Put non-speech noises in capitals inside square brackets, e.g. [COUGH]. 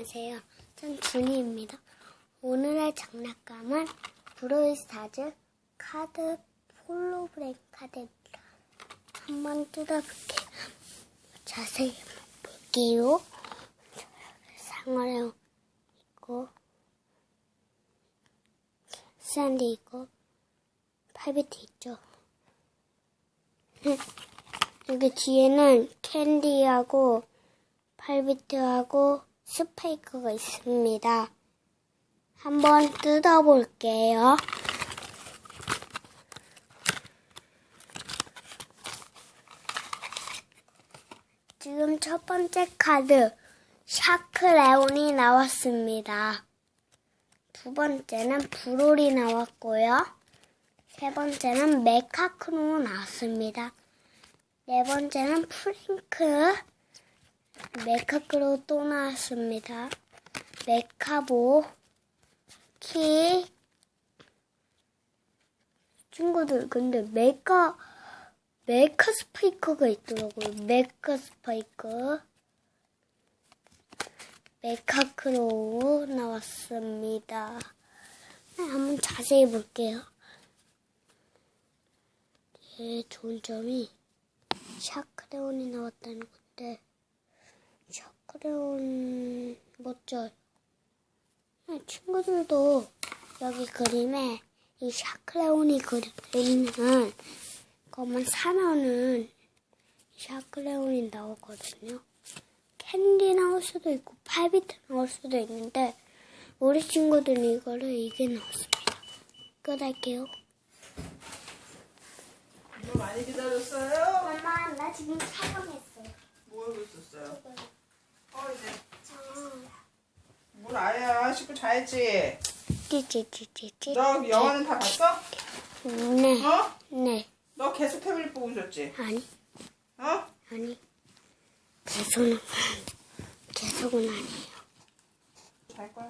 안녕하세요. 전 준이입니다. 오늘의 장난감은 브로이스타즈 카드 홀로그램 카드입니다. 한번 뜯어볼게요. 자세히 볼게요. 상어령 있고 샌디 있고 팔비트 있죠. [LAUGHS] 여기 뒤에는 캔디하고 팔비트하고 스페이크가 있습니다. 한번 뜯어볼게요. 지금 첫 번째 카드 샤크레온이 나왔습니다. 두 번째는 브롤이 나왔고요. 세 번째는 메카크로 나왔습니다. 네 번째는 프링크 메카크로 또 나왔습니다. 메카보 키 친구들 근데 메카 메카 스파이커가 있더라고요. 메카 스파이커 메카크로 나왔습니다. 네, 한번 자세히 볼게요. 얘 좋은 점이 샤크레온이 나왔다는 건데 샤크레온 멋져요. 네, 친구들도 여기 그림에 이 샤크레온이 그려있는 것만 사면은 샤크레온이 나오거든요. 캔디 나올 수도 있고 팔비트 나올 수도 있는데 우리 친구들은 이거를 이게 나왔습니다. 끝할게요. 이거 많이 기다렸어요? 엄마 나 지금 촬영했어요. 뭐 하고 있었어요? 어 이제 물 아야 씻고 자야지. 찌찌찌찌찌. 너 영화는 다 봤어? 네. 어? 네. 너 계속 태블릿 보고 있었지? 아니 어? 아니. 계속은 계속은 아니에요. 잘 거야.